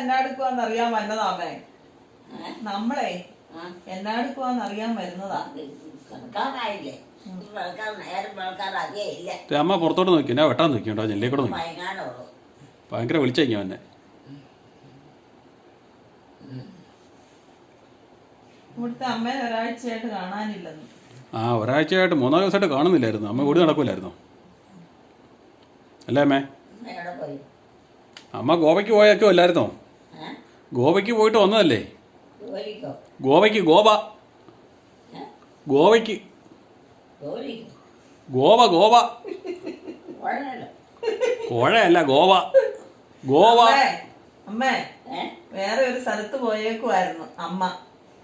എന്നാടുക്കുവാന്ന് അറിയാൻ ഏ? നമ്മളെ എന്നാടുക്കുവാന്ന് അറിയാൻ വരുന്നതാ. കിടക്കാറായില്ലേ നേരം ഇല്ല. അമ്മ പുറത്തോട്ട് നോക്കി. എന്നാ വെട്ടാൻ നോക്കി കേട്ടോ ജെല്ലിയെ കൂടെ നോക്കി. ഭയങ്കര വിളിച്ചു എന്നെ ഇവിടുത്തെ ഒരാഴ്ചയായിട്ട് കാണാനില്ലെന്ന്. ആ ഒരാഴ്ചയായിട്ട് മൂന്നാൽ ദിവസമായിട്ട് കാണുന്നില്ലായിരുന്നു. അമ്മ ഓടി നടക്കൂലായിരുന്നു. അല്ലേ അമ്മേ? എവിടെ പോയി? അമ്മ ഗോവയ്ക്ക് പോയൊക്കെ അല്ലായിരുന്നോ? ഗോവയ്ക്ക് പോയിട്ട് വന്നതല്ലേ? ഗോവയ്ക്ക് ഗോവ. ഗോവയ്ക്ക്. ഗോവ ഗോവ. കോഴയല്ല. ഗോവ. ഗോവ. അമ്മേ, വേറെ ഒരു സ്ഥലത്ത് പോയേക്കുമായിരുന്നു അമ്മ.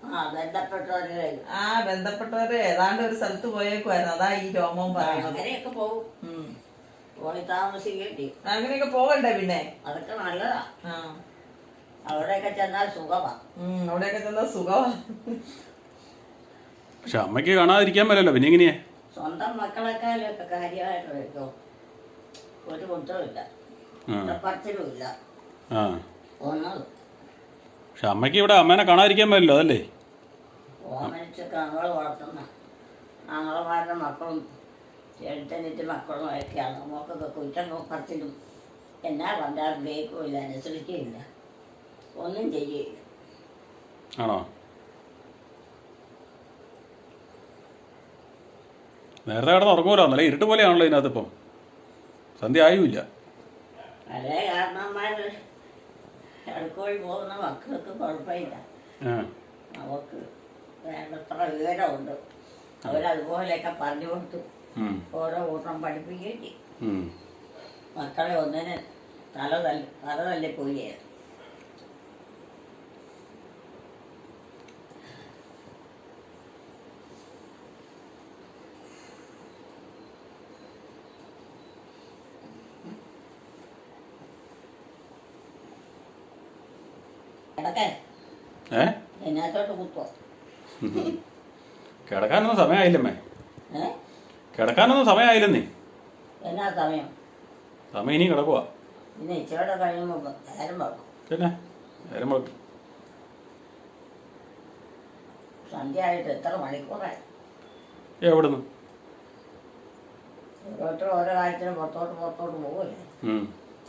ആ ബന്ധപ്പെട്ടവരെ ആ ബന്ധപ്പെട്ടവര് ഏതാണ്ട് ഒരു സ്ഥലത്ത് പോയേക്കുമായിരുന്നു അതാ ഈ രോമവും പറയുന്നത്. അങ്ങനെയൊക്കെ പോകണ്ടേ പിന്നെ? അതൊക്കെ നല്ലതാ. ആ. അവിടെയൊക്കെ ചെന്നാൽ സുഖമാ ഉം അവിടെയൊക്കെ സുഖമാ പക്ഷെ അമ്മയ്ക്ക് കാണാതിരിക്കാൻ പറ്റില്ല പിന്നെ എങ്ങനെയാ? സ്വന്തം മക്കളെക്കാളൊക്കെ കാര്യമായിട്ട് വയ്ക്കും ഒരു കുറ്റമില്ല ആ. പത്തിലുമില്ല ആ. ഒന്നും പക്ഷെ അമ്മയ്ക്ക് ഇവിടെ അമ്മേനെ കാണാതിരിക്കാൻ പറ്റില്ല അതല്ലേ? ഓമനിച്ചൊക്കെ ഞങ്ങൾ വളർത്തുന്ന ഞങ്ങളമാരുടെ മക്കളും ചേട്ടനിന്റെ മക്കളും ഒക്കെയാണ് നമുക്കൊക്കെ കുറ്റം പത്തിലും എന്നാ കണ്ടാലും അനുസരിക്കുകയില്ല ഒന്നും ചെയ്യില്ല ആണോ? നേരത്തെ കിടന്ന് ഉറങ്ങൂലോ നല്ല ഇരുട്ട് പോലെയാണല്ലോ ഇതിനകത്ത് ഇപ്പം സന്ധ്യ ആയുമില്ല. പഴയ കാരണന്മാർ ഇടക്കോഴി പോകുന്ന മക്കൾക്ക് കുഴപ്പമില്ല. ആ. അവർക്ക് വേണ്ടത്ര വിവരമുണ്ട്. അവരതുപോലെയൊക്കെ പറഞ്ഞു കൊടുത്തു. ഉം, ഓരോ കൂട്ടം പഠിപ്പിക്കുകയും ചെയ്യും ഉം. മക്കളെ ഒന്നിന് തല തല്ലി തല തല്ലിപ്പോയി കിടക്കേ ഏ ഇതിനകത്തോട്ട് കുത്തോ. കിടക്കാനൊന്നും സമയമായില്ലമ്മേ. കിടക്കാനൊന്നും സമയമായില്ലെന്നേ. എന്നാ സമയം? സമയം ഇനി കിടക്കുക പിന്നെ ഇച്ചിരി കഴിയുമ്പോൾ നേരം വെക്കും പിന്നെ നേരം വെളുക്കും. സന്ധ്യ ആയിട്ട് എത്ര മണിക്കൂറായി? എവിടുന്ന്? ഓരോരുത്തരും ഓരോ കാര്യത്തിനും പുറത്തോട്ട് പുറത്തോട്ട് പോകില്ലേ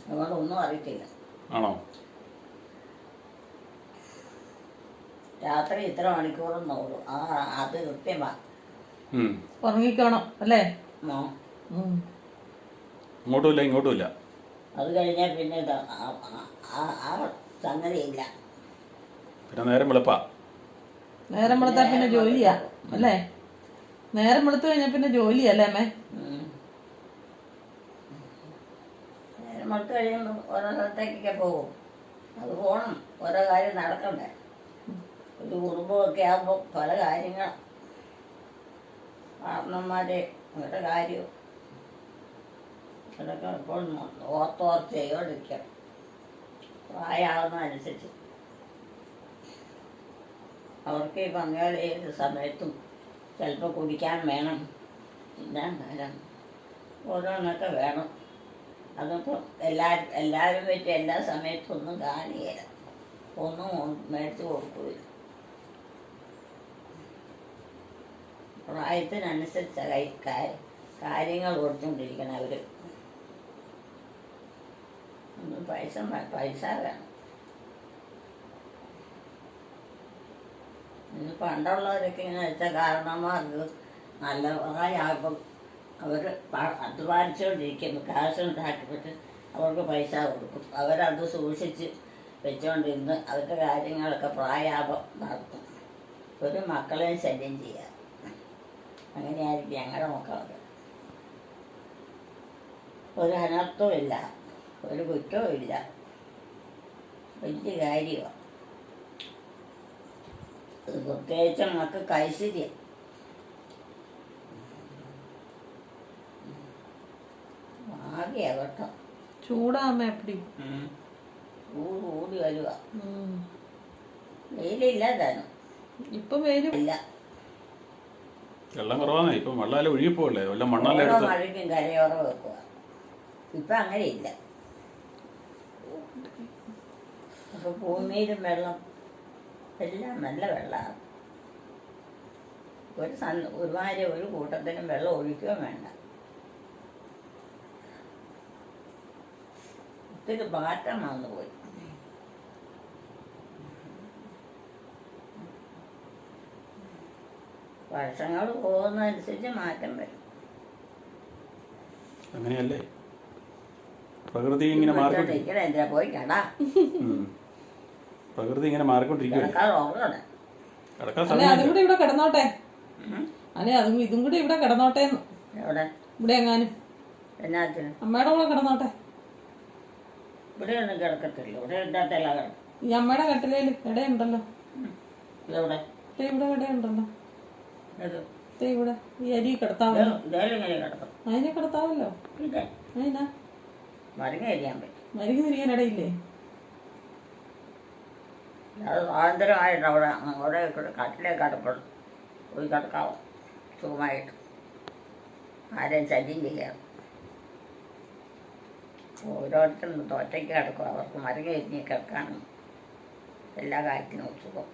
അതുകൊണ്ട് ഒന്നും അറിയത്തില്ല. ആണോ? രാത്രി ഇത്ര മണിക്കൂറും നോക്കും ആ അത് കൃത്യമാണ്. ഉറങ്ങിക്കോണം അല്ലേ? ഇങ്ങോട്ടുമില്ല ഇങ്ങോട്ടുമില്ല. അത് കഴിഞ്ഞാൽ പിന്നെ ആ- സംഗതിയില്ല. പിന്നെ നേരം വെളുപ്പാ. നേരം വെളുത്താ പിന്നെ ജോലിയാ അല്ലേ? നേരം വെളുത്തു കഴിഞ്ഞാ പിന്നെ ജോലിയാ അല്ലേ അമ്മേ. നേരം വെളുത്തു കഴിയുമ്പോൾ ഓരോ സ്ഥലത്തേക്കൊക്കെ പോകും. അത് പോകണം ഓരോ കാര്യം നടക്കണ്ടേ? ഒരു കുടുംബമൊക്കെ ആകുമ്പോൾ പല കാര്യങ്ങൾ കാരണന്മാരെ അവരുടെ കാര്യവും. അതൊക്കെ എപ്പോഴും ഓർത്തോർത്ത് ചെയ്തോണ്ടിരിക്കാം. പ്രായമാകുന്നതനുസരിച്ച് അവർക്ക് ഈ പോലെ ഏത് സമയത്തും ചിലപ്പോൾ കുടിക്കാൻ വേണം. ഇല്ലാൻ നേരം. ഓരോന്നൊക്കെ വേണം. അതിപ്പോൾ എല്ലാവരും എല്ലാവരും വെച്ച് എല്ലാ സമയത്തും ഒന്നും കാണിയില്ല ഒന്നും മേടിച്ച് കൊടുക്കില്ല പ്രായത്തിനനുസരിച്ച കാര്യങ്ങൾ കൊടുത്തുകൊണ്ടിരിക്കണം അവർ പൈസ പൈസ വേണം. പണ്ടുള്ളവരൊക്കെ ഇങ്ങനെ വെച്ച കാരണന്മാർക്ക് നല്ല പ്രായമാകുമ്പം അവർ അധ്വാനിച്ചുകൊണ്ടിരിക്കുന്നു കാശ് ഉണ്ടാക്കിയിട്ട് അവർക്ക് പൈസ കൊടുക്കും. അവരത് സൂക്ഷിച്ച് വെച്ചുകൊണ്ടിരുന്ന് അവരുടെ കാര്യങ്ങളൊക്കെ പ്രായാപം നടത്തും. ഒരു മക്കളെയും ശല്യം ചെയ്യാം അങ്ങനെയായിരിക്കും ഞങ്ങളുടെ മക്കളൊക്കെ ഒരു അനർത്ഥവും ഇല്ല ഒരു കുറ്റവും ഇല്ല. വലിയ കാര്യമാണ് പ്രത്യേകിച്ച് മക്കൾക്ക് ഐശ്വര്യം ആകെയാ കേട്ടോ ചൂടാ അമ്മ എപ്പടി ചൂട് കൂടി വരുക ഉം. ഇപ്പൊ വെയിൽ ഇല്ല. വെള്ളം കുറവാണ് ഇപ്പം വെള്ളം ഒഴുകിപ്പോല്ലേ വല്ല മണ്ണെല്ലാം ഓരോ എടുത്ത്? മഴയ്ക്കും കരയോറ വെക്കുക ഇപ്പൊ അങ്ങനെയില്ല. ഇപ്പൊ ഭൂമിയിലും വെള്ളം എല്ലാം നല്ല വെള്ളമാണ് ഒരു സന് ഒരുമാതിരി ഒരു കൂട്ടത്തിനും വെള്ളം ഒഴിക്കുകയും വേണ്ട. ഒത്തിരി മാറ്റം വന്നു പോയി. വർഷങ്ങൾ പോകുന്നതനുസരിച്ച് മാറ്റം വരും. അങ്ങനെയല്ലേ? പ്രകൃതി ഇങ്ങനെ മാറിക്കൊണ്ടിരിക്കും നിൽക്കണ എന്തിനാ പോയി കടാ? പ്രകൃതി ഇങ്ങനെ അല്ലെ അതും കൂടെ ഇവിടെ കിടന്നോട്ടെ. അല്ലെ അതും ഇതും കൂടെ ഇവിടെ കിടന്നോട്ടെ എവിടെ? ഇവിടെ എങ്ങാനും. അമ്മയുടെ കൂടെ കിടന്നോട്ടെ. ഇവിടെ ഒന്നും കിടക്കത്തില്ല. ഇവിടെ കിടക്കും ഈ അമ്മയുടെ കട്ടിലേൽ ഇടയുണ്ടല്ലോ ഇതെവിടെ? ഇവിടെ ഇടയുണ്ടല്ലോ ഇവിടെ ഈ അരി അതിനെ തിരിയാൻ ഇടയില്ലേ? അത് സ്വാതന്ത്ര്യമായിട്ട് അവിടെ. അവിടെ കട്ടിലേക്ക് കിടക്കണം പോയി കിടക്കാവോ? സുഖമായിട്ട്. ആരെയും ശല്യം ചെയ്യാം ഓരോരുത്തരും തോറ്റയ്ക്ക് കിടക്കും. അവർക്ക് മരുന്ന് എരിഞ്ഞ് കിടക്കാനും എല്ലാ കാര്യത്തിനും സുഖം.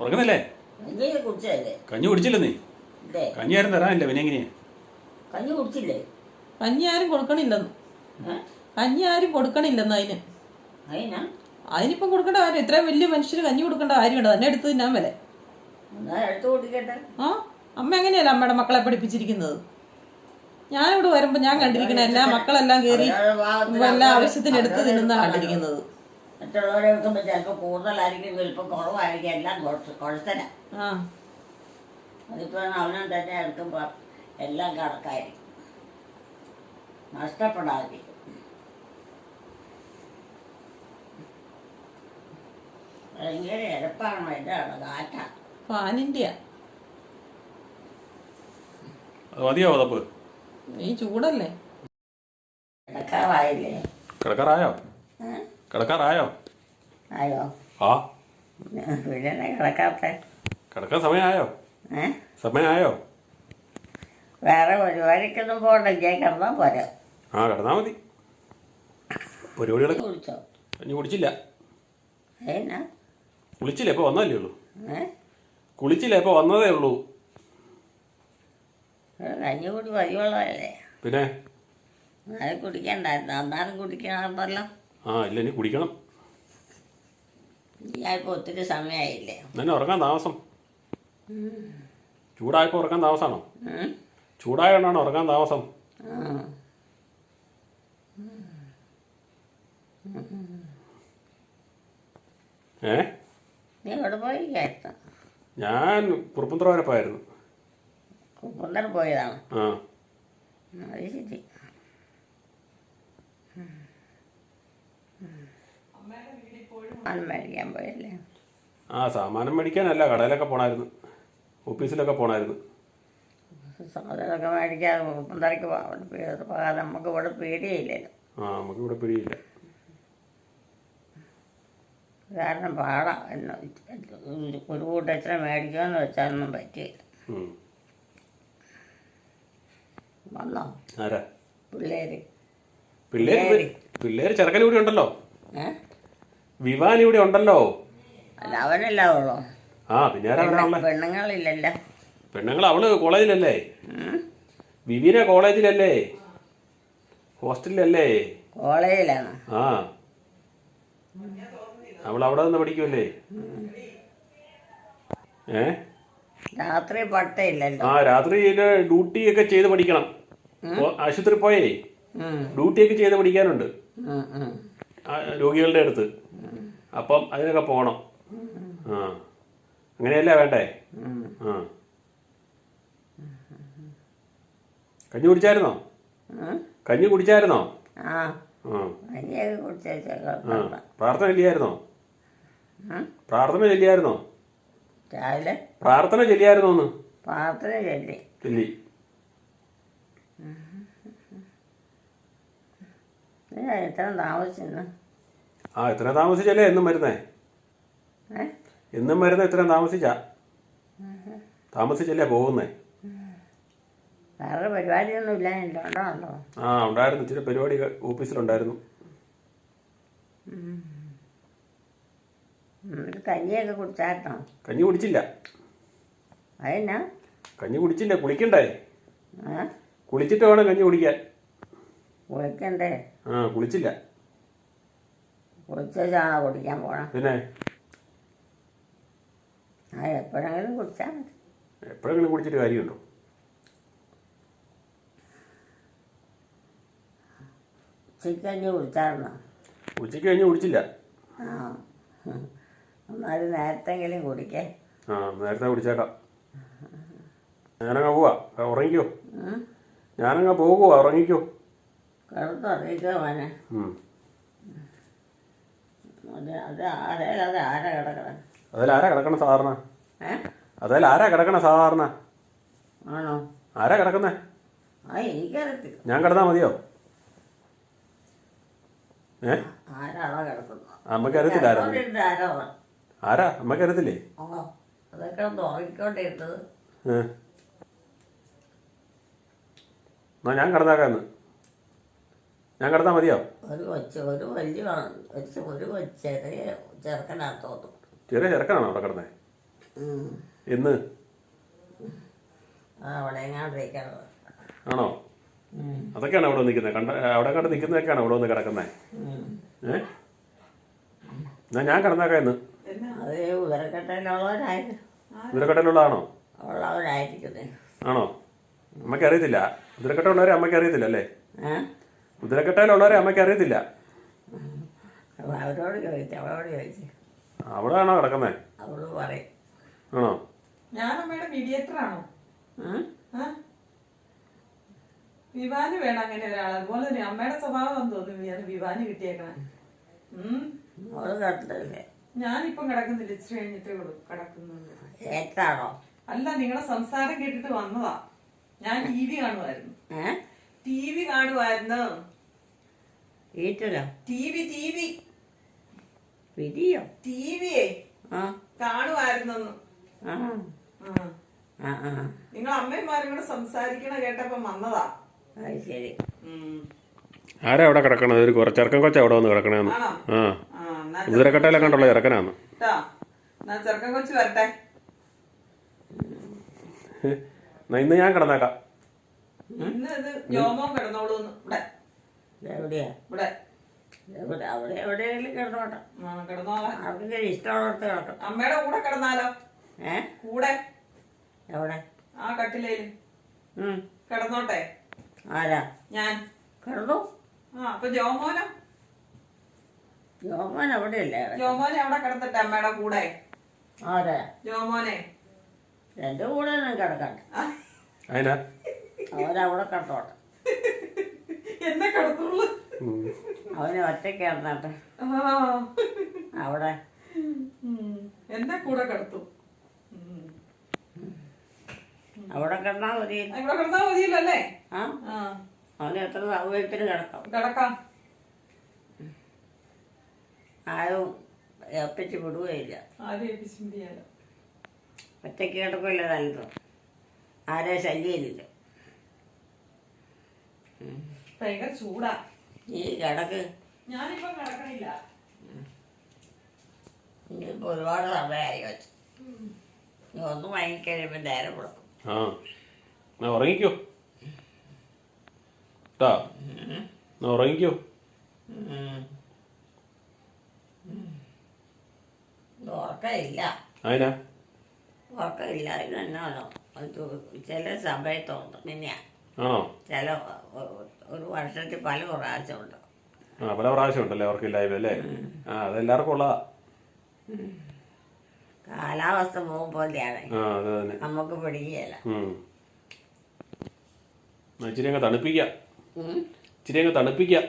ഉറങ്ങുന്നില്ലേ? കഞ്ഞി കുടിച്ചില്ല നീ? കഞ്ഞി ആരും തരാനില്ല പിന്നെ എങ്ങനെയാ? കഞ്ഞി കുടിച്ചില്ലേ? കഞ്ഞി ആരും കൊടുക്കണില്ലെന്ന്. കഞ്ഞി ആരും കൊടുക്കണില്ലെന്ന് അതിന്. അതിനാ? അതിനിപ്പം കൊടുക്കേണ്ട കാര്യം ഇത്രയും വലിയ മനുഷ്യന് കഞ്ഞി കൊടുക്കേണ്ട കാര്യമുണ്ട്? തന്നെ എടുത്ത് തിന്നാൻ വരെ. ആ? അമ്മ എങ്ങനെയല്ല അമ്മയുടെ മക്കളെ പഠിപ്പിച്ചിരിക്കുന്നത്? ഞാനിവിടെ വരുമ്പോ ഞാൻ കണ്ടിരിക്കണ എല്ലാ മക്കളെല്ലാം കേറി എല്ലാ ആവശ്യത്തിന് എടുത്ത് തിന്നുന്ന കണ്ടിരിക്കുന്നത്. മറ്റുള്ളവരെ വെക്കുമ്പോൾ ചിലപ്പോൾ കൂടുതലായിരിക്കും ചിലപ്പോൾ കുറവായിരിക്കും എല്ലാം കുഴത്തന. ആ. അതിപ്പോൾ അവനും തന്നെ എടുക്കുമ്പോൾ എല്ലാം കണക്കായിരിക്കും. നഷ്ടപ്പെടാതിരിക്കും ഭയങ്കര എളുപ്പമാണ് എന്താണ് കാറ്റ. മതിയോ അതപ്പ് നീ ചൂടല്ലേ? കിടക്കാറായില്ലേ? കിടക്കാറായോ? കിടക്കാറായോ? ആയോ? ആ. പിന്നെ കിടക്കാട്ടെ കിടക്കാൻ സമയമായോ? ഏ? സമയമായോ? വേറെ പരിപാടിക്കൊന്നും പോകണ്ടെങ്കിൽ കിടന്നാൽ പോരാ. ആ കിടന്നാൽ മതി. പരിപാടികൾ കുടിച്ചോ കഞ്ഞി കുടിച്ചില്ല ഏന്നാ കുളിച്ചില്ല ഇപ്പോൾ വന്നതല്ലേ ഉള്ളൂ. ഏ? കുളിച്ചില്ല ഇപ്പോൾ വന്നതേ ഉള്ളൂ. കഞ്ഞി കൂടി പരിവെള്ളമല്ലേ പിന്നെ? അത് കുടിക്കണ്ടായിരുന്നു. അന്നാലും കുടിക്കണമെന്നല്ലോ ആ ഇല്ല ഇനി കുടിക്കണം. ഞാനിപ്പോൾ ഒത്തിരി സമയമായില്ലേ നിന്നെ ഉറങ്ങാൻ താമസം. ചൂടായപ്പോ ഉറങ്ങാൻ താമസമാണോ ചൂടായ ചൂടായതുകൊണ്ടാണ് ഉറങ്ങാൻ താമസം. ഏ? നീ എവിടെ പോയിരിക്കായിരുന്നു ഞാൻ കുറുപ്പന്തറ വരെ പോയായിരുന്നു. കുറുപ്പന്തറ പോയതാണ്? ആ. അത് ശരി. സാധനം മേടിക്കാൻ പോയല്ലേ? ആ സാമാനം മേടിക്കാനല്ല കടയിലൊക്കെ പോണായിരുന്നു. ഓഫീസിലൊക്കെ പോണായിരുന്നു. സാധനമൊക്കെ മേടിക്കാതെ കുപ്പന്തറയ്ക്ക് പോകാൻ നമുക്ക് ഇവിടെ പേടിയില്ലല്ലോ ആ നമുക്ക് ഇവിടെ പേടിയില്ല. കാരണം പാടാം. എന്ന ഒരു കൂട്ടം എത്ര മേടിക്കാന്ന് വെച്ചാലൊന്നും പറ്റിയില്ല. വന്നോ? പിള്ളേര്. പിള്ളേര് പിള്ളേര്. ചെറുക്കൻ കൂടി ഉണ്ടല്ലോ. ഏ? വിവാൻ ഇവിടെ ഉണ്ടല്ലോ. അല്ല അവനല്ല ഉള്ളൂ ആ പിന്നെ ആരാ വരാനുള്ളേ പെണ്ണുങ്ങളില്ലല്ലോ. പെണ്ണുങ്ങൾ അവൾ കോളേജിലല്ലേ? ഉം? വിവീന കോളേജിലല്ലേ? ഹോസ്റ്റലിലല്ലേ? കോളേജിലാണ്. ആ. അവൾ അവിടെ നിന്ന് പഠിക്കുമല്ലേ ഏ? രാത്രി പട്ടയില്ലല്ലോ. ആ രാത്രി ഡ്യൂട്ടി ഒക്കെ ചെയ്ത് പഠിക്കണം. ഓ, ആശുപത്രി പോയേ. ഉം, ഡ്യൂട്ടി ഒക്കെ ചെയ്ത് പഠിക്കാനുണ്ട്. ഉം, ഉം. ആ, രോഗികളുടെ അടുത്ത്. അപ്പം അതിനൊക്കെ പോണം ആ അങ്ങനെയല്ലേ വേണ്ടേ ആ കഞ്ഞി കുടിച്ചായിരുന്നോ? കഞ്ഞി കുടിച്ചായിരുന്നോ പ്രാർത്ഥന ചൊല്ലിയായിരുന്നോ പ്രാർത്ഥന ചൊല്ലിയായിരുന്നോ പ്രാർത്ഥന ചൊല്ലിയായിരുന്നോന്ന് പ്രാർത്ഥന ചൊല്ലി ചൊല്ലി എത്ര താമസിച്ചു ആ ഇത്ര താമസിച്ചല്ലേ എന്നും മരുന്നേ എന്നും മരുന്ന് ഇത്ര താമസിച്ചാ? താമസിച്ചല്ലേ പോകുന്നേ? ആ ഉണ്ടായിരുന്നു. ഇച്ചിരി പരിപാടി ഓഫീസിലുണ്ടായിരുന്നു. കഞ്ഞിയൊക്കെ കഞ്ഞി കുടിച്ചില്ല. കഞ്ഞി കുടിച്ചില്ല. കുളിക്കണ്ടേ? കുളിച്ചിട്ട് വേണം കഞ്ഞി കുടിക്കാൻ. കുളിക്കണ്ടേ? ആ കുളിച്ചില്ല. കുളിച്ചാണോ കുടിക്കാൻ പോണം. പിന്നെ? ആ എപ്പോഴെങ്കിലും കുടിച്ചാൽ മതി. എപ്പോഴെങ്കിലും കുടിച്ചിട്ട് കാര്യമുണ്ടോ? ഉച്ചക്കഞ്ഞി കുടിച്ചായിരുന്നോ ഉച്ചയ്ക്ക് കഴിഞ്ഞ് കുടിച്ചില്ല ആ. എന്നാലും നേരത്തെങ്കിലും കുടിക്കേ ആ നേരത്തെ കുടിച്ചേക്കാം ഞാനങ്ങ് പോവാ. ഉറങ്ങിക്കോ? ഞാനങ്ങ് പോകുക ഉറങ്ങിക്കോ. കിടന്നുറങ്ങിക്കോ മോനെ ഉം. അത് അത് ആരേലും അത് ആരാ കിടക്കണം അതിൽ ആരാ കിടക്കണ സാധാരണ? അതിൽ ആരാ കിടക്കണ സാധാരണ? ആണോ? ആരാ കിടക്കുന്നേ? ഞാൻ കിടന്നാ മതിയോ? ഏ? ആരാണോ കിടക്കുന്നത്? അമ്മയ്ക്ക് അറിയത്തില്ല ആരാ? അമ്മയ്ക്ക് അറിയത്തില്ലേ എന്നാ ഞാൻ കിടന്നാക്കാന്ന് ഞാൻ കിടന്നാ മതിയോ? ഒരു കൊച്ച് ഒരു വലിയ ഒരു ഒരു കൊച്ച് ചെറിയ ചെറുക്കനാണോ അവിടെ കിടന്നേ? എന്ന്? ഇന്ന് ആ അവിടെ ആണോ? അതൊക്കെയാണ് അവിടെ നിൽക്കുന്നത് കണ്ട അവിടെ കണ്ട് നിൽക്കുന്നതൊക്കെയാണ് അവിടെ വന്ന് കിടക്കുന്നത് ഏ? എന്നാ ഞാൻ കിടന്നാക്കാം ഇന്ന്. അത് ആണോ അമ്മയ്ക്ക് അറിയത്തില്ല ഉദരക്കട്ടയുള്ളവരെ അമ്മയ്ക്ക് അറിയത്തില്ല അല്ലേ? ഉദരക്കട്ടയിലുള്ളവരെ അമ്മയ്ക്ക് അറിയത്തില്ല. അവരോട് ചോദിച്ചു അവളോട് ചോദിച്ചു അവിടെയാണോ ആണോ കിടക്കുന്നത് അവൾ പറയും. ആണോ? ഞാൻ അമ്മയുടെ മീഡിയേറ്റർ ആണോ? വിവാന് വേണം അങ്ങനെ ഒരാൾ അതുപോലെ തന്നെ അമ്മയുടെ സ്വഭാവം എന്ന് തോന്നുന്നു ഞാൻ വിവാന് കിട്ടിയേക്കണേ. അവൾ ഞാനിപ്പം കിടക്കുന്നില്ല. ഇച്ചിരി കഴിഞ്ഞിട്ടേ ഉള്ളൂ കിടക്കുന്നുണ്ട് ഏറ്റാണോ അല്ല നിങ്ങളെ സംസാരം കേട്ടിട്ട് വന്നതാ. ഞാൻ ടി വി കാണുമായിരുന്നു ടി വി കാണുമായിരുന്നു വീട്ടിലോ ടി വി ടി വി. വിരിയോ ടി വിയെ ആ. കാണുമായിരുന്നു ആ. ആ. ആ നിങ്ങൾ അമ്മയും കൂടെ സംസാരിക്കണ കേട്ടപ്പോ വന്നതാ. അത് ശരി. ആരാ അവിടെ കിടക്കണത്? ഒരു കുറച്ച് ചെറുക്കൻ കൊച്ച അവിടെ വന്ന് കിടക്കണേന്ന്. ആ. ഉദരക്കട്ടയിലെ കണ്ടുള്ള ചെറുക്കനാന്ന്. ചെറുക്കൻ കൊച്ചു വരട്ടെ. ഇന്ന് ഞാൻ കിടന്നേക്കാം. ഇന്ന് ഇത് ജോമോ കിടന്നോളൂ. എവിടെയാ? ഇവിടെ. എവിടെ? അവിടെ എവിടെയെങ്കിലും കിടന്നോട്ടെ ആ കിടന്നോളാം ആർക്കെങ്കിലും ഇഷ്ടമുള്ളിടത്ത് കിടക്കും. അമ്മയുടെ കൂടെ കിടന്നാലോ? ഏ? കൂടെ? എവിടെ? ആ കട്ടിലേൽ. കിടന്നോട്ടെ. ആരാ? ഞാൻ. കിടന്നു? ആ അപ്പൊ ജോമോനോ? യോമൻ എവിടെയല്ലേ ജോമോനെ അവിടെ കിടന്നിട്ട് അമ്മയുടെ കൂടെ. ആരാ? ജോമോനെ. എന്റെ കൂടെ കിടക്കണ്ട. അവരവിടെ കിടന്നോട്ടെ. എന്നെ കിടത്തുള്ളൂ. അവന് ഒറ്റയ്ക്ക് കിടന്നോട്ടെ അവിടെ. എന്നെ കൂടെ കിടത്തും. അവിടെ കിടന്നാ മതി. ഇവിടെ കിടന്നാ മതിയല്ലോ അല്ലേ? അവന് എത്ര സൗകര്യത്തിന് കിടക്കാം. കിടക്കാം. ആരും ഏൽപ്പിച്ച് വിടുകയില്ല. ആരും ഏൽപ്പിച്ചും ചെയ്യാലോ ഒറ്റയ്ക്ക് കിടക്കില്ല നല്ലത്? ആരെ ശല്യമില്ല. ഭയങ്കര ചൂടാ. നീ കിടക്ക്. ഞാനിപ്പം കിടക്കണില്ല. ഒരുപാട് സമയമായി വെച്ചു. നീ ഒന്ന് വാങ്ങിക്കഴിയുമ്പോൾ നേരം കൊടുക്കും ആ. എന്നാ ഉറങ്ങിക്കോ. കേട്ടാ എന്നാ ഉറങ്ങിക്കോ. ഉറക്കമില്ല. അതിനാ ഉറക്കമില്ല. ഇത് എന്നാണോ? അത് ചില സമയത്തുണ്ട് പിന്നെയാ ആണോ? ചില ഒരു വർഷത്തിൽ പല പ്രാവശ്യമുണ്ട് ആ പല പ്രാവശ്യം ഉണ്ടല്ലേ ലൈവ് അല്ലേ? ആ അതെല്ലാവർക്കും ഉള്ളതാ. കാലാവസ്ഥ പോകും പോലെയാണ്. അത് നമുക്ക് പിടിക്കുകയല്ല. ഇച്ചിരി അങ്ങ് തണുപ്പിക്കാം? ഇച്ചിരി അങ്ങ് തണുപ്പിക്കാം.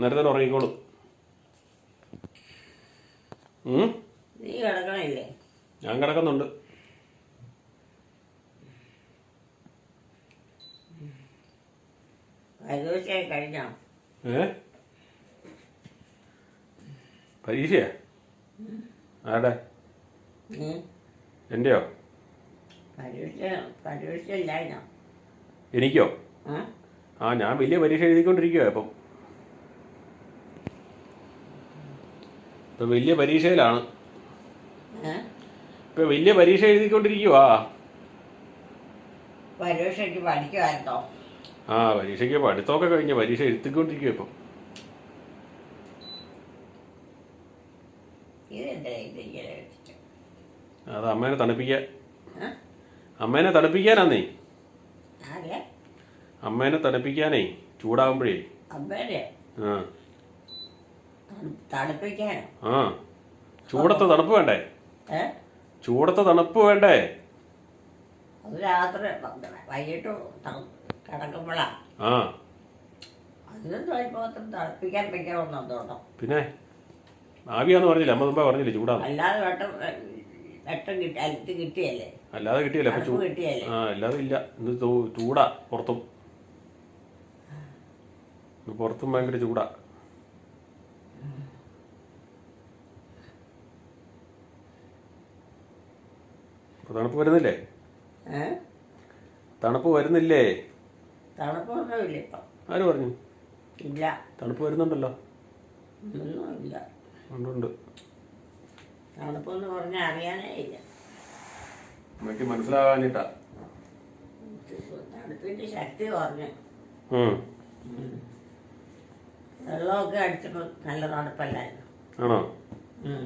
നേരത്തെ ഉറങ്ങിക്കോളും? നീ കിടക്കണില്ലേ? ഞാൻ കിടക്കുന്നുണ്ട്. പരീക്ഷയൊക്കെ കഴിഞ്ഞോ? ഏ? പരീക്ഷയാ? ആടെ? എന്റെയോ? പരീക്ഷ പരീക്ഷ ഇല്ലായിരുന്നോ? എനിക്കോ? ആ? ആ ഞാൻ വലിയ പരീക്ഷ എഴുതിക്കൊണ്ടിരിക്കുവാ ഇപ്പം. ഇപ്പം വലിയ പരീക്ഷയിലാണ്. ഇപ്പൊ വലിയ പരീക്ഷ എഴുതിക്കൊണ്ടിരിക്കുവാ. പരീക്ഷയ്ക്ക് പഠിക്കുമായിരുന്നോ ആ പരീക്ഷയ്ക്ക് പഠിത്തമൊക്കെ കഴിഞ്ഞ് പരീക്ഷ എഴുത്തിക്കൊണ്ടിരിക്കുക ഇപ്പം. അത് അമ്മേനെ തണുപ്പിക്കാൻ? അമ്മേനെ തണുപ്പിക്കാനാന്നേ? അമ്മേനെ തണുപ്പിക്കാനേ ചൂടാകുമ്പോഴേ ആ. ചൂടത്തെ തണുപ്പ് വേണ്ടേ? ചൂടത്തെ തണുപ്പ് വേണ്ടേ? രാത്രി വൈകിട്ട് കിടക്കുമ്പോഴാ ആ. പിന്നെ? ആവിയാന്ന് പറഞ്ഞില്ല? അമ്മ മുമ്പേ പറഞ്ഞില്ലേ ചൂടാന്ന്? അല്ലാതെ വെട്ടം വെട്ടം കിട്ടി അലുത്ത് കിട്ടിയല്ലേ? അല്ലാതെ കിട്ടിയല്ലേ? അപ്പൊ ചൂ കിട്ടിയല്ലേ? ആ അല്ലാതെ ഇല്ല. ഇന്ന് ചൂ- ചൂടാ പുറത്തും. ഇന്ന് പുറത്തും ഭയങ്കര ചൂടാ. ഇപ്പൊ തണുപ്പ് വരുന്നില്ലേ? ഏ? തണുപ്പ് വരുന്നില്ലേ? തണുപ്പൊന്നുമില്ല ഇപ്പം. ആര് പറഞ്ഞു? ഇല്ല. തണുപ്പ് വരുന്നുണ്ടല്ലോ. ഒന്നുമില്ല. ഉണ്ട് ഉണ്ട്. തണുപ്പെന്ന് പറഞ്ഞാൽ അറിയാനേ ഇല്ല. അമ്മയ്ക്ക് മനസ്സിലാകാഞ്ഞിട്ടാ. തണുപ്പിന്റെ ശക്തി കുറഞ്ഞു. ഉം. വെള്ളമൊക്കെ അടിച്ചപ്പോൾ നല്ല തണുപ്പല്ലായിരുന്നു. ആണോ? ഉം.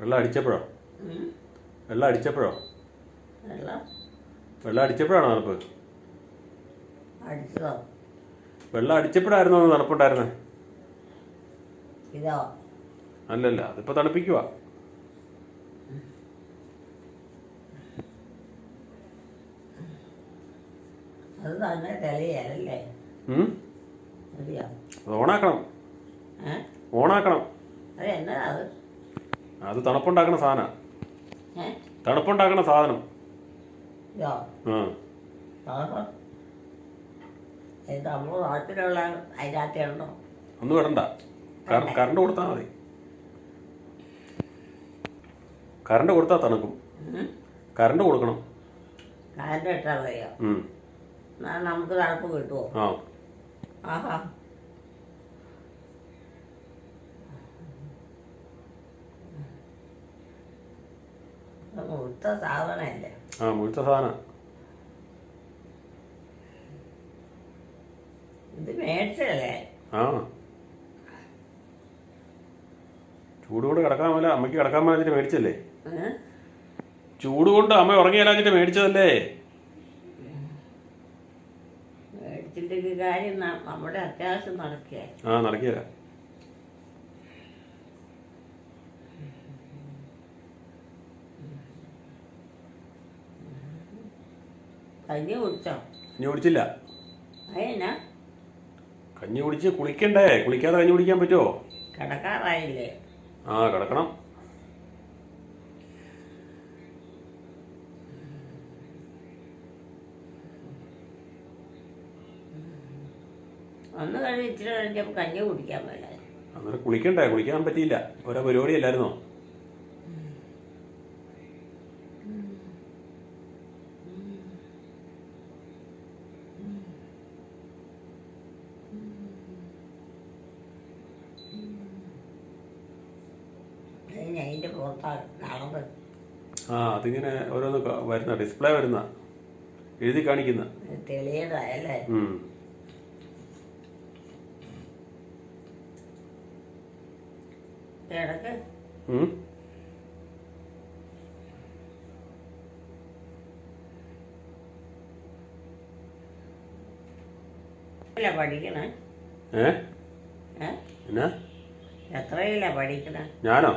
വെള്ളം അടിച്ചപ്പോഴോ? ഉം. വെള്ളം അടിച്ചപ്പോഴോ? വെള്ളം വെള്ളം അടിച്ചപ്പോഴാണോ തണുപ്പ്? വെള്ളം അടിച്ചപ്പോഴായിരുന്നോ അന്ന് തണുപ്പുണ്ടായിരുന്നേ? ഇതോ? അല്ലല്ല അതിപ്പോ തണുപ്പിക്കുവാ. അത് തന്നെ തെളിയല്ലേ? ഓണാക്കണം. ഓണാക്കണം. അത്? തണുപ്പുണ്ടാക്കണ സാധന. തണുപ്പുണ്ടാക്കണ സാധനം. ഒന്നും വിടണ്ട കറ- കറണ്ട് കൊടുത്താൽ മതി. കറണ്ട് കൊടുത്താൽ തണുക്കും. കറണ്ട് കൊടുക്കണം. കറണ്ട് ഇട്ടാൽ മതിയോ? നമുക്ക് തണുപ്പ് കിട്ടുമോ ആഹാ. മുഴുത്ത സാധനമല്ലേ? ആ മുഴുത്ത സാധന. ഇത് മേടിച്ചല്ലേ ആ. ചൂട് കൊണ്ട് കിടക്കാൻ മേല അമ്മയ്ക്ക് കിടക്കാൻ മേലാഞ്ഞിട്ട് മേടിച്ചല്ലേ? ചൂടുകൊണ്ട് ചൂട് കൊണ്ട് അമ്മ ഉറങ്ങിയാലാഞ്ഞിട്ട് മേടിച്ചതല്ലേ? മേടിച്ചിട്ടുണ്ടെങ്കിൽ കാര്യം നമ്മുടെ അത്യാവശ്യം നടക്കുക ആ നടക്കിയല്ല കഞ്ഞി കുടിച്ചോ? കഞ്ഞി കുടിച്ചില്ല. അതിനാ കഞ്ഞി കുടിച്ച് കുളിക്കണ്ടേ? കുളിക്കാതെ കഞ്ഞി കുടിക്കാൻ പറ്റുമോ കിടക്കാറായില്ലേ? ആ കിടക്കണം. ഒന്ന് കഴിഞ്ഞ് ഇച്ചിരി കഴിഞ്ഞപ്പോൾ കഞ്ഞി കുടിക്കാൻ മേലായിരുന്നു അന്നേരം കുളിക്കണ്ടേ? കുളിക്കാൻ പറ്റിയില്ല. ഓരോ പരിപാടിയല്ലായിരുന്നോ അതിന് ഡിസ്പ്ലേ വരുന്ന എഴുതി കാണിക്കുന്ന. തെളിയതായല്ലേ പഠിക്കണേ? ഞാനോ?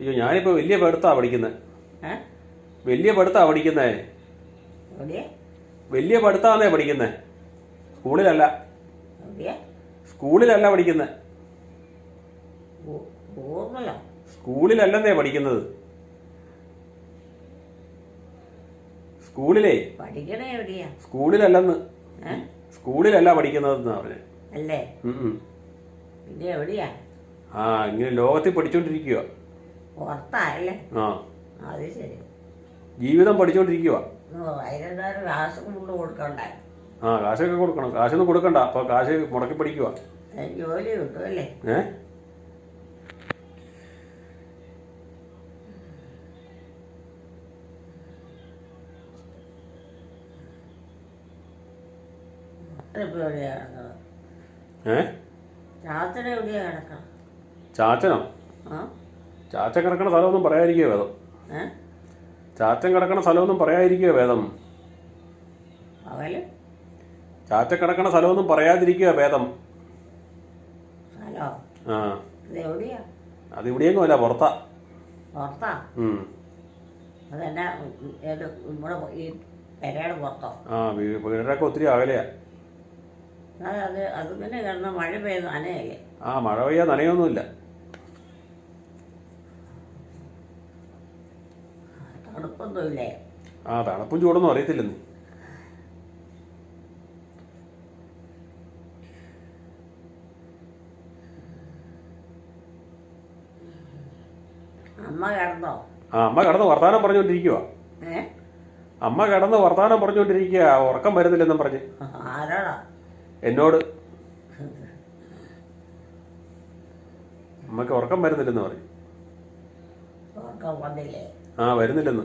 അയ്യോ ഞാനിപ്പോ വലിയ പഠിത്താ പഠിക്കുന്നത് വലിയ പഠിത്തമാണ് പഠിക്കുന്നേ. വലിയ പഠിത്താന്നേ പഠിക്കുന്നേ. സ്കൂളിലല്ല. സ്കൂളിലല്ല പഠിക്കുന്നേ. സ്കൂളിലല്ലെന്നേ പഠിക്കുന്നത്. സ്കൂളിലേ. സ്കൂളിലല്ലെന്ന്. സ്കൂളിലല്ല പഠിക്കുന്നതെന്നാ പറഞ്ഞേ. അല്ലേ. എവിടെയാ? ആ ഇങ്ങനെ ലോകത്തിൽ പഠിച്ചോണ്ടിരിക്കുക പുറത്തായല്ലേ? ആ. അത് ശരി. ജീവിതം പഠിച്ചോണ്ടിരിക്കുവാ. ആ കാശൊക്കെ കൊടുക്കണം. കാശൊന്നും കൊടുക്കണ്ട. അപ്പൊ കാശ് മുടക്കി പഠിക്കുക ചാച്ചനോ? ചാച്ച കിടക്കണ സ്ഥലമൊന്നും പറയാതിരിക്കുക ഏഹ് ചാച്ചൻ കിടക്കണ സ്ഥലമൊന്നും പറയാതിരിക്കുക വേദം. ചാറ്റം ചാച്ചൻ കിടക്കണ സ്ഥലമൊന്നും പറയാതിരിക്കുക വേദം. സ്ഥലോ? ആ. ഇത് അത് ഇവിടെയെങ്കിലും അല്ല പുറത്താ. പുറത്താ? ഉം. അതെന്നാ ഏത് നമ്മുടെ ഈ പെരയുടെ പുറത്തോ? ആ വീ- വീടൊക്കെ ഒത്തിരി അകലെയാ. അത് അത് അത് പിന്നെ കിടന്ന് മഴ അനയല്ലേ ആ മഴ പെയ്യാൻ നനയൊന്നുമില്ല. തണുപ്പൊന്നുമില്ലേ ആ തണുപ്പും ചൂടൊന്നും അറിയത്തില്ലെന്ന്. അമ്മ കിടന്നോ? ആ അമ്മ കിടന്ന് വർത്താനം പറഞ്ഞുകൊണ്ടിരിക്കുക ഏ? അമ്മ കിടന്ന് വർത്താനം പറഞ്ഞുകൊണ്ടിരിക്കുക ഉറക്കം വരുന്നില്ലെന്നും പറഞ്ഞ്. ആരോടാ? എന്നോട്? അമ്മയ്ക്ക് ഉറക്കം വരുന്നില്ലെന്ന് പറഞ്ഞു. ഉറക്കം വന്നില്ലേ? ആ വരുന്നില്ലെന്ന്.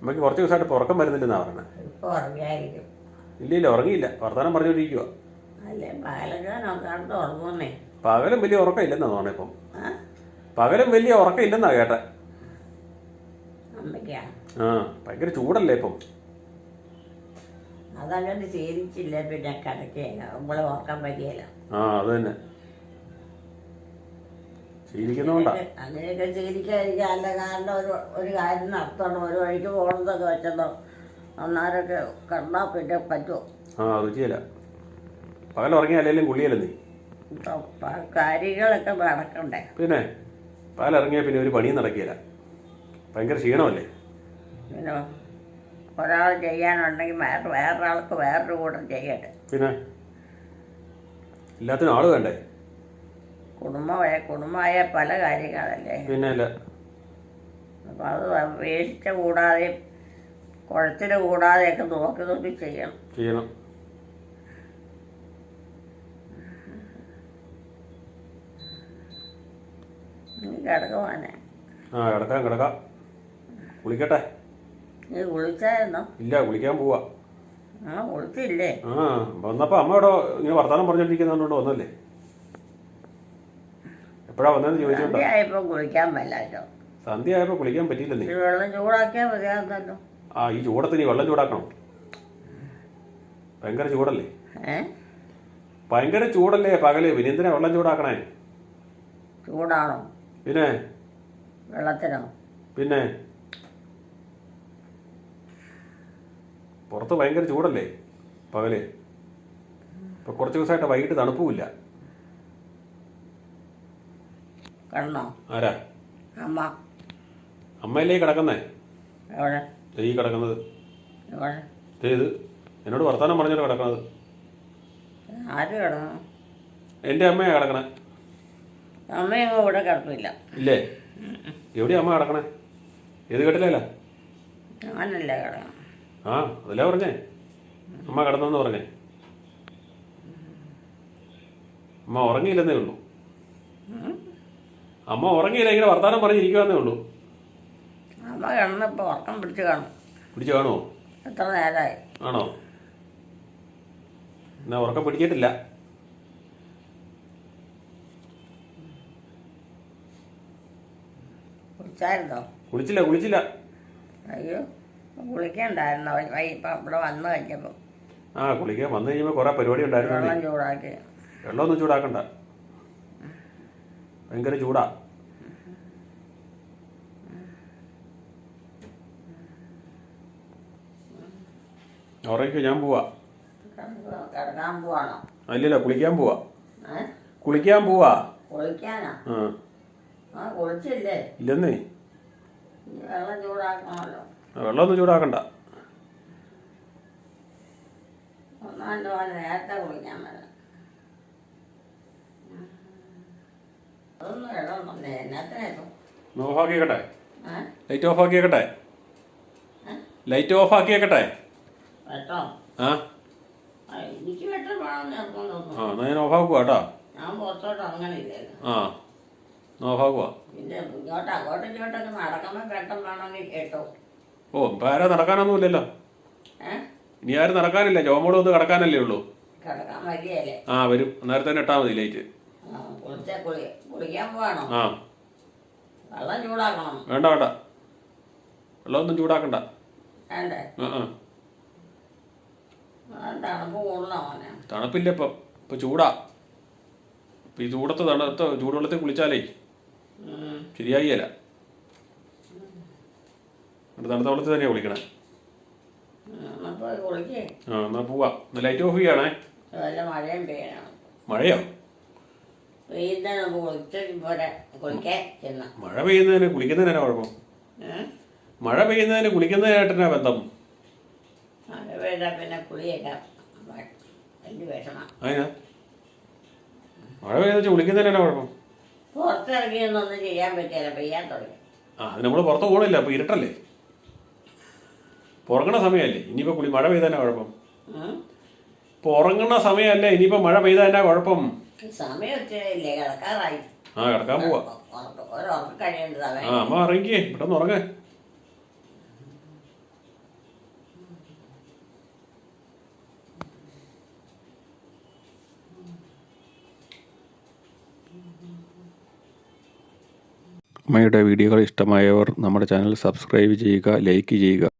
അമ്മയ്ക്ക് കുറച്ച് ദിവസമായിട്ട് ഉറക്കം വരുന്നില്ലെന്നാ പറഞ്ഞത് ഇപ്പൊ ഉറങ്ങിയായിരിക്കും. ഇല്ല ഇല്ല ഉറങ്ങിയില്ല. വർത്തമാനം പറഞ്ഞുകൊണ്ടിരിക്കുക അല്ലേ പകലൊക്കെ കണ്ടു ഉറങ്ങുന്നേ. പകലും വലിയ ഉറക്കം ഇല്ലെന്നാ തോന്നണേ ഇപ്പം. ആ? പകലും വലിയ ഉറക്കം ഇല്ലെന്നാ കേട്ടെ. അമ്മയ്ക്കാ? ആ ഭയങ്കര ചൂടല്ലേ ഇപ്പം. അതങ്ങനെ ശീലിച്ചില്ല പിന്നെ കിടക്കുക നമ്മളെ ഉറക്കാൻ പറ്റിയല്ല ആ അത് തന്നെ. അങ്ങനെയൊക്കെ ചികിരിക്കാതിരിക്കാൻ അല്ല കാരണം ഒരു ഒരു കാര്യം നടത്തണം ഒരു വഴിക്ക് പോകണതൊക്കെ വെച്ചതോ അന്നാരൊക്കെ കണ്ടാൽ പിന്നെ പറ്റുമോ? ആ രുചിയല്ല പകൽ ഉറങ്ങിയാലും കുളിയല്ലേ നീ? കാര്യങ്ങളൊക്കെ നടക്കണ്ടേ? പിന്നെ പകലിറങ്ങിയാൽ പിന്നെ ഒരു പണിയും നടക്കില്ല. ഭയങ്കര ക്ഷീണമല്ലേ? പിന്നെ ഒരാൾ ചെയ്യാനുണ്ടെങ്കിൽ വേറെ വേറൊരാൾക്ക് വേറൊരു കൂട്ടം ചെയ്യട്ടെ. പിന്നെ? എല്ലാത്തിനും ആൾ വേണ്ടേ? കുടുംബമായ കുടുംബമായ പല കാര്യങ്ങളല്ലേ? പിന്നെ അല്ല അപ്പം അത് വേഷിച്ച കൂടാതെ കുഴച്ചിൽ കൂടാതെയൊക്കെ നോക്കി നോക്കി ചെയ്യണം. ചെയ്യണം. കിടക്കുവാനെ. ആ കിടക്കാം കിടക്കാം. കുളിക്കട്ടെ? നീ കുളിച്ചായിരുന്നോ? ഇല്ല കുളിക്കാൻ പോവാ. ആ കുളിച്ചില്ലേ? ആ വന്നപ്പോൾ അമ്മ ഇവിടെ ഇങ്ങനെ വർത്താനം പറഞ്ഞോണ്ടിരിക്കുന്നതുകൊണ്ട് വന്നല്ലേ? എപ്പോഴാ വന്നതെന്ന് ചോദിച്ചു കുളിക്കാൻ സന്ധ്യ ആയപ്പോ കുളിക്കാൻ പറ്റിയില്ല നീ വെള്ളം ചൂടാക്കിയാൽ മതിയാകുന്നല്ലോ ആ ഈ ചൂടത്തിന് നീ വെള്ളം ചൂടാക്കണം. ഭയങ്കര ചൂടല്ലേ? ഭയങ്കര ചൂടല്ലേ പകൽ? പിന്നെ എന്തിനാ വെള്ളം ചൂടാക്കണേ? ചൂടാണോ? പിന്നെ? വെള്ളത്തിനോ? പിന്നെ? പുറത്ത് ഭയങ്കര ചൂടല്ലേ പകൽ? ഇപ്പൊ കുറച്ച് ദിവസമായിട്ട് വൈകിട്ട് തണുപ്പുമില്ല കിടന്നോ? ആരാ? അമ്മ. അമ്മയല്ലേ കിടക്കുന്നേ? എവിടെ? ഈ കിടക്കുന്നത്. എവിടെ? ഇത് എന്നോട് വർത്താനം പറഞ്ഞോ കിടക്കുന്നത്. ആര് കിടന്നു? എന്റെ അമ്മയാ കിടക്കണേ. അമ്മയും ഇവിടെ കിടപ്പില്ല ഇല്ലേ? എവിടെയാ അമ്മ കിടക്കണേ? ഏത് കെട്ടിലല്ല? ഞാനല്ലേ ആ അതല്ലേ പറഞ്ഞേ? അമ്മ കിടന്നെന്ന് പറഞ്ഞേ. അമ്മ ഉറങ്ങിയില്ലെന്നേ ഉള്ളൂ. അമ്മ ഉറങ്ങിയില്ല ഇങ്ങനെ വർത്താനം പറഞ്ഞിരിക്കുവാന്നേ ഉള്ളൂ. അമ്മ കിടന്നപ്പോൾ ഉറക്കം പിടിച്ചു കാണും. പിടിച്ചു കാണുമോ എത്ര നേരമായി ആണോ? എന്നാ ഉറക്കം പിടിച്ചിട്ടില്ല കുളിച്ചായിരുന്നോ? കുളിച്ചില്ല കുളിച്ചില്ല. അയ്യോ കുളിക്കണ്ടായിരുന്നോ? ഇപ്പം ഇവിടെ വന്നു കഴിഞ്ഞപ്പോൾ ആ കുളിക്കാൻ വന്നു കഴിയുമ്പോൾ കുറേ പരിപാടി ഉണ്ടായിരുന്നു വെള്ളം ചൂടാക്കി. വെള്ളമൊന്നും ചൂടാക്കണ്ട. ഭയങ്കര ചൂടാ. ഉറങ്ങിക്കോ ഞാൻ പോവാ. അല്ലല്ല കുളിക്കാൻ പോവാ. കുളിക്കാൻ പോവാ. ഇല്ലെന്നേ. വെള്ളമൊന്നും ചൂടാക്കണ്ട. നേരത്തെ കുളിക്കാൻ വരാം അതൊന്നും ഇടണം എന്നത്തിനേക്കും ഒന്ന് ഓഫ് ആക്കിയേക്കട്ടെ ലൈറ്റ് ഓഫ് ആക്കിയേക്കട്ടെ ലൈറ്റ് ഓഫ് ആക്കിയേക്കട്ടെ ആ? എന്നാ ഞാൻ ഓഫ് ആക്കുക കേട്ടോ ആ ഓഫ് ആക്കുക ഓ ഇപ്പൊ ആരാ നടക്കാനൊന്നും ഇല്ലല്ലോ. ഇനി ആരും നടക്കാനില്ല. ചോമോട് ഒന്ന് കിടക്കാനല്ലേ ഉള്ളൂ. ആ വരും. നേരത്തെ തന്നെ ഇട്ടാൽ മതി ലൈറ്റ്. ആ, വേണ്ട വേണ്ട. വെള്ളമൊന്നും ചൂടാക്കണ്ട. തണുപ്പില്ല ഇപ്പൊ. ഇപ്പൊ ചൂടാ. ഇപ്പൊ ഈ ചൂടത്ത് തണുത്ത ചൂടുവെള്ളത്തിൽ കുളിച്ചാലേ. ശരിയായില്ല തണുത്ത വെള്ളത്തിൽ തന്നെയാ കുളിക്കണേ. ആ എന്നാ പോവാ. ലൈറ്റ് ഓഫ് ചെയ്യണേ. മഴയോ? പെയ്യുന്നതിന് മുമ്പ് കുളിച്ചിട്ട് പോരെ കുളിക്കാൻ ചെന്ന. മഴ പെയ്യുന്നതിന് കുളിക്കുന്നതിനാ കുഴപ്പം? മഴ പെയ്യുന്നതിന് കുളിക്കുന്നതിനായിട്ടാ ബന്ധം? മഴ പെയ്താൽ പിന്നെ കുളിയൊക്കെ. വലിയ വിഷമം. അതിനാ? മഴ പെയ്യുന്ന കുളിക്കുന്നതിനാ കുഴപ്പം? പുറത്തിറങ്ങിയൊന്നും ചെയ്യാൻ പറ്റില്ല. പെയ്യാൻ തുടങ്ങി. ആ അത് നമ്മൾ പുറത്ത് പോകണില്ല അപ്പോൾ ഇരുട്ടല്ലേ? ഉറങ്ങണ സമയമല്ലേ ഇനിയിപ്പോൾ കുളി മഴ പെയ്താനാ കുഴപ്പം? പുറങ്ങണ ഇപ്പോൾ ഉറങ്ങണ സമയമല്ലേ ഇനിയിപ്പോൾ മഴ പെയ്താനാ കുഴപ്പം? സമയം കിടക്കാറായി. ആ കിടക്കാൻ പോവാ. ഉറക്കം- ആ സമയം. അമ്മ ഇറങ്ങിക്കേ പെട്ടെന്ന് ഉറങ്ങേ. അമ്മയുടെ വീഡിയോകൾ ഇഷ്ടമായവർ നമ്മുടെ ചാനൽ സബ്സ്ക്രൈബ് ചെയ്യുക ലൈക്ക് ചെയ്യുക.